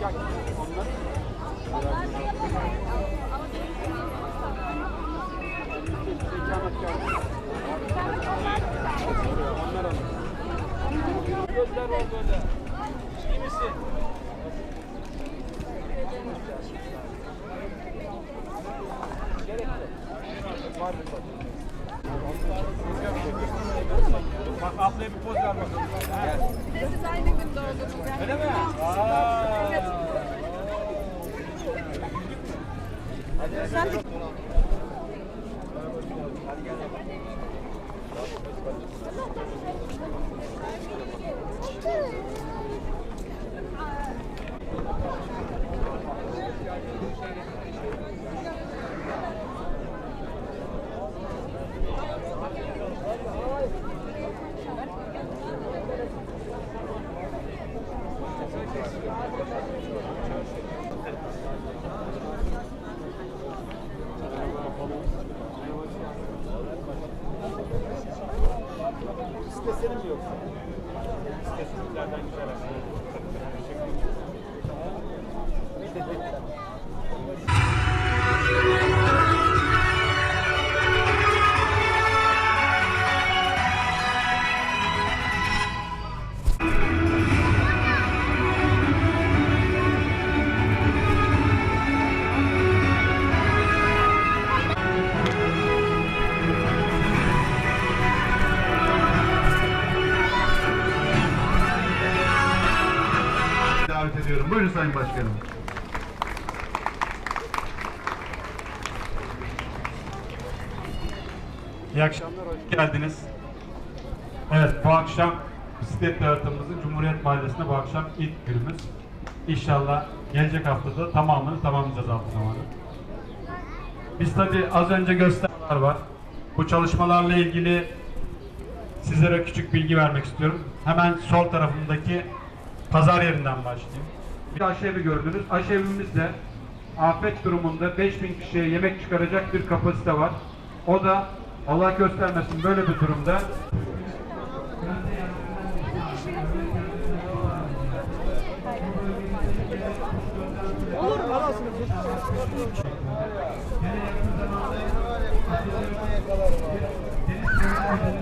Gözler var böyle. İyi misin? Bak ablaya bir poz ver bakalım. Bir de siz aynı gün doğdunuz. Yani Öyle mi? Aa. Sen de İstesene mi yoksa? İstesinlerden güzel aslında. Sayın Başkanım. İyi akşamlar, hoş geldiniz. Evet, bu akşam bisiklet dağıtımımızın Cumhuriyet Mahallesi'nde bu akşam ilk günümüz. İnşallah gelecek haftada tamamını tamamlayacağız altı zamanı. Biz tabi az önce göstermeler var. Bu çalışmalarla ilgili sizlere küçük bilgi vermek istiyorum. Hemen sol tarafındaki pazar yerinden başlayayım. Bir aşevi gördünüz. Aşevimizde afet durumunda 5000 kişiye yemek çıkaracak bir kapasite var. O da Allah göstermesin böyle bir durumda Zaman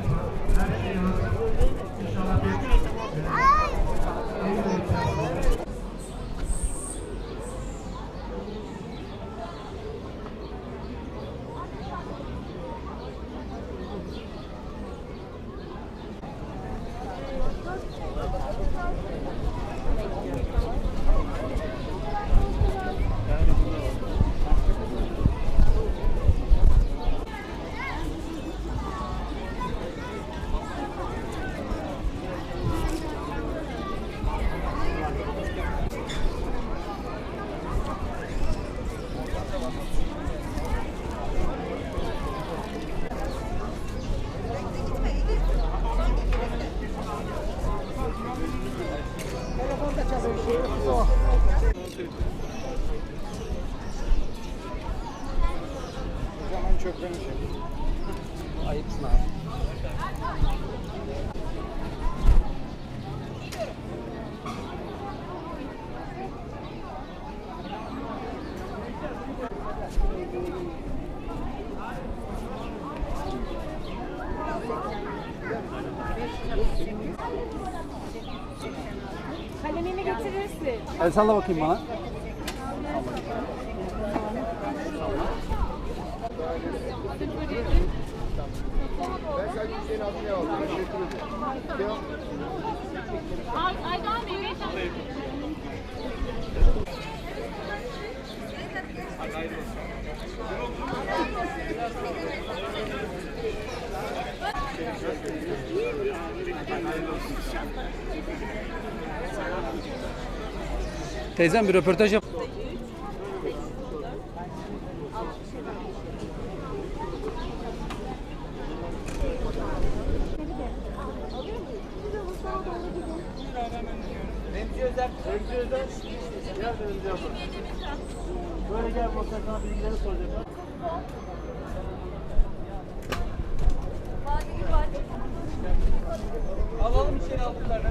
El salla bakayım bana. Sıfır yedi. Teyzem bir röportaj yap. Remzi Özer. Remzi Özer. Gel Remzi. Böyle gel sana bilgileri soracağım. Alalım içeri altınlarını.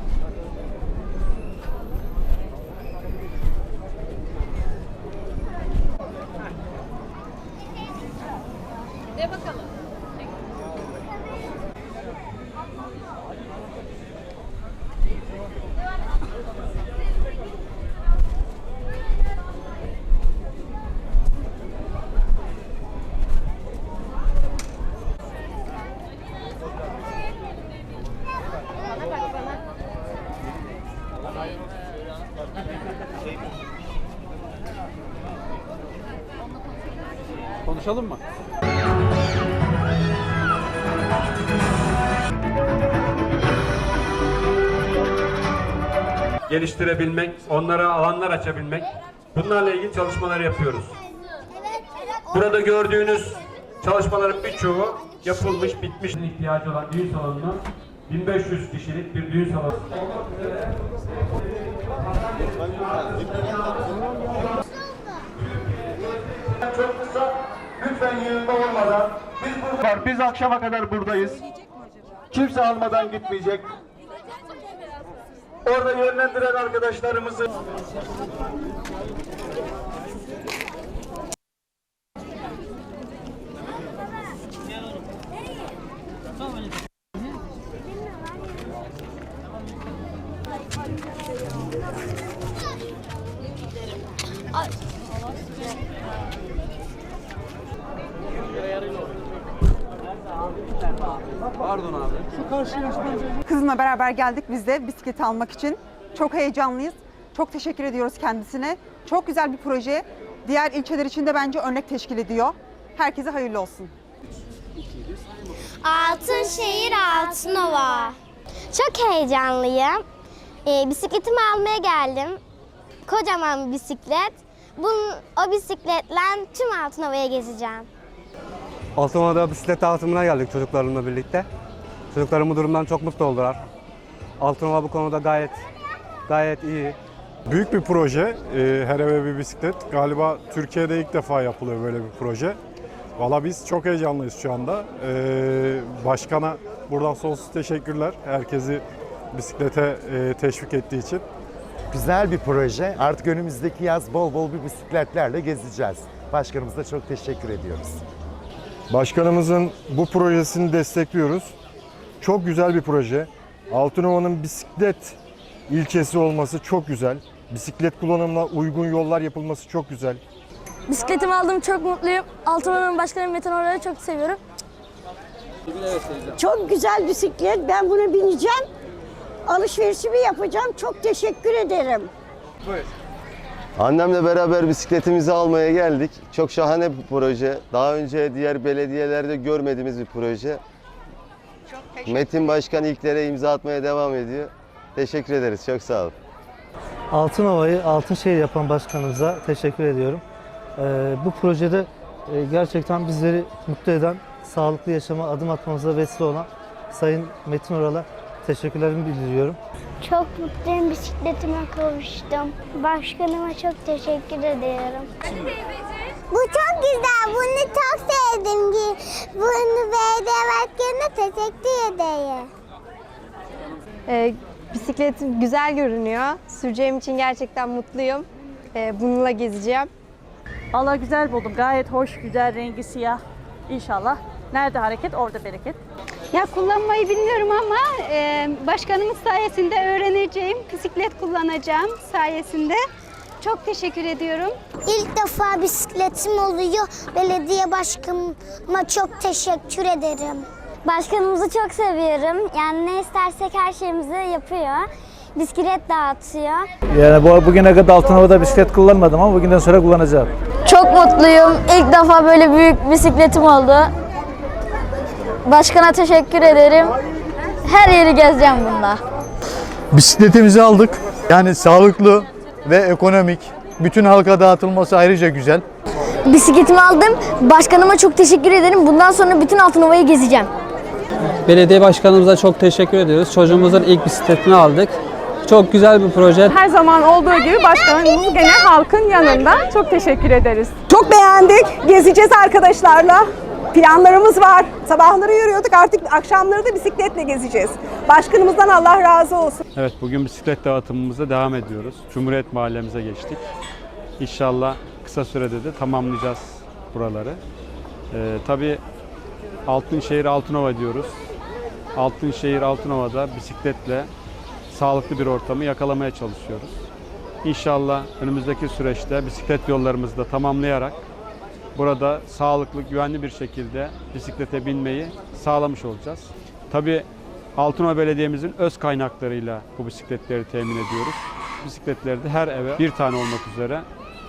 Konuşalım mı? Geliştirebilmek, onlara alanlar açabilmek. Bunlarla ilgili çalışmalar yapıyoruz. Burada gördüğünüz çalışmaların birçoğu yapılmış, bitmiş. ihtiyacı olan düğün salonunu 1500 kişilik bir düğün salonu. Çok lütfen yığılma olmadan. Biz burada biz akşama kadar buradayız. Kimse almadan gitmeyecek. Orada yönlendiren arkadaşlarımızı Kızımla beraber geldik biz de bisiklet almak için. Çok heyecanlıyız. Çok teşekkür ediyoruz kendisine. Çok güzel bir proje. Diğer ilçeler için de bence örnek teşkil ediyor. Herkese hayırlı olsun. Altınşehir Altınova. Çok heyecanlıyım. Ee, bisikletimi almaya geldim. Kocaman bir bisiklet. Bunun, o bisikletle tüm Altınova'ya gezeceğim. Altınova'da bisiklet dağıtımına geldik çocuklarımla birlikte. Çocuklarım bu durumdan çok mutlu oldular. Altınova bu konuda gayet gayet iyi. Büyük bir proje. Ee, her eve bir bisiklet. Galiba Türkiye'de ilk defa yapılıyor böyle bir proje. Valla biz çok heyecanlıyız şu anda. Ee, başkana buradan sonsuz teşekkürler. Herkesi bisiklete e, teşvik ettiği için. Güzel bir proje. Artık önümüzdeki yaz bol bol bir bisikletlerle gezeceğiz. Başkanımıza çok teşekkür ediyoruz. Başkanımızın bu projesini destekliyoruz. Çok güzel bir proje. Altınova'nın bisiklet ilçesi olması çok güzel. Bisiklet kullanımına uygun yollar yapılması çok güzel. Bisikletimi aldım çok mutluyum. Altınordu'nun başkanı Metin Oral'ı çok seviyorum. Çok güzel bisiklet. Ben bunu bineceğim. Alışverişimi yapacağım. Çok teşekkür ederim. Annemle beraber bisikletimizi almaya geldik. Çok şahane bir proje. Daha önce diğer belediyelerde görmediğimiz bir proje. Metin Başkan ilklere imza atmaya devam ediyor. Teşekkür ederiz. Çok sağ olun. Altınova'yı Altınşehir yapan başkanımıza teşekkür ediyorum. Ee, bu projede e, gerçekten bizleri mutlu eden, sağlıklı yaşama adım atmamıza vesile olan Sayın Metin Oral'a teşekkürlerimi bildiriyorum. Çok mutluyum bisikletime kavuştum. Başkanıma çok teşekkür ediyorum. Bu çok güzel. Bunu çok sevdim ki. Bunu belediye başkanına teşekkür ederim. Ee, bisiklet güzel görünüyor. Süreceğim için gerçekten mutluyum. Ee, bununla gezeceğim. Allah güzel buldum. Gayet hoş, güzel, rengi siyah. İnşallah. Nerede hareket, orada bereket. Ya kullanmayı bilmiyorum ama e, başkanımız sayesinde öğreneceğim. Bisiklet kullanacağım sayesinde. Çok teşekkür ediyorum. İlk defa bisikletim oluyor. Belediye başkanıma çok teşekkür ederim. Başkanımızı çok seviyorum. Yani ne istersek her şeyimizi yapıyor. Bisiklet dağıtıyor. Yani bu, bugüne kadar Altınova'da bisiklet kullanmadım ama bugünden sonra kullanacağım. Çok mutluyum. İlk defa böyle büyük bisikletim oldu. Başkana teşekkür ederim. Her yeri gezeceğim bunda. Bisikletimizi aldık. Yani sağlıklı ve ekonomik. Bütün halka dağıtılması ayrıca güzel. Bisikletimi aldım. Başkanıma çok teşekkür ederim. Bundan sonra bütün Altınova'yı gezeceğim. Belediye başkanımıza çok teşekkür ediyoruz. Çocuğumuzun ilk bisikletini aldık. Çok güzel bir proje. Her zaman olduğu gibi başkanımız gene halkın yanında. Çok teşekkür ederiz. Çok beğendik. Gezeceğiz arkadaşlarla. Planlarımız var. Sabahları yürüyorduk artık akşamları da bisikletle gezeceğiz. Başkanımızdan Allah razı olsun. Evet bugün bisiklet dağıtımımıza devam ediyoruz. Cumhuriyet Mahallemize geçtik. İnşallah kısa sürede de tamamlayacağız buraları. Ee, tabii Altınşehir Altınova diyoruz. Altınşehir Altınova'da bisikletle sağlıklı bir ortamı yakalamaya çalışıyoruz. İnşallah önümüzdeki süreçte bisiklet yollarımızı da tamamlayarak burada sağlıklı, güvenli bir şekilde bisiklete binmeyi sağlamış olacağız. Tabii Altınova Belediye'mizin öz kaynaklarıyla bu bisikletleri temin ediyoruz. Bisikletleri de her eve bir tane olmak üzere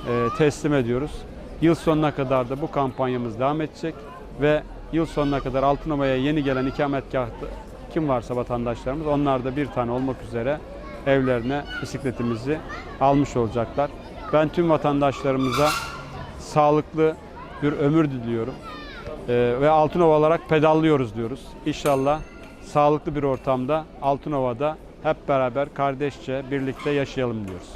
e, teslim ediyoruz. Yıl sonuna kadar da bu kampanyamız devam edecek ve yıl sonuna kadar Altınova'ya yeni gelen ikametgahlı kim varsa vatandaşlarımız onlar da bir tane olmak üzere evlerine bisikletimizi almış olacaklar. Ben tüm vatandaşlarımıza sağlıklı bir ömür diliyorum. Ee, ve Altınova olarak pedallıyoruz diyoruz. İnşallah sağlıklı bir ortamda Altınova'da hep beraber kardeşçe birlikte yaşayalım diyoruz.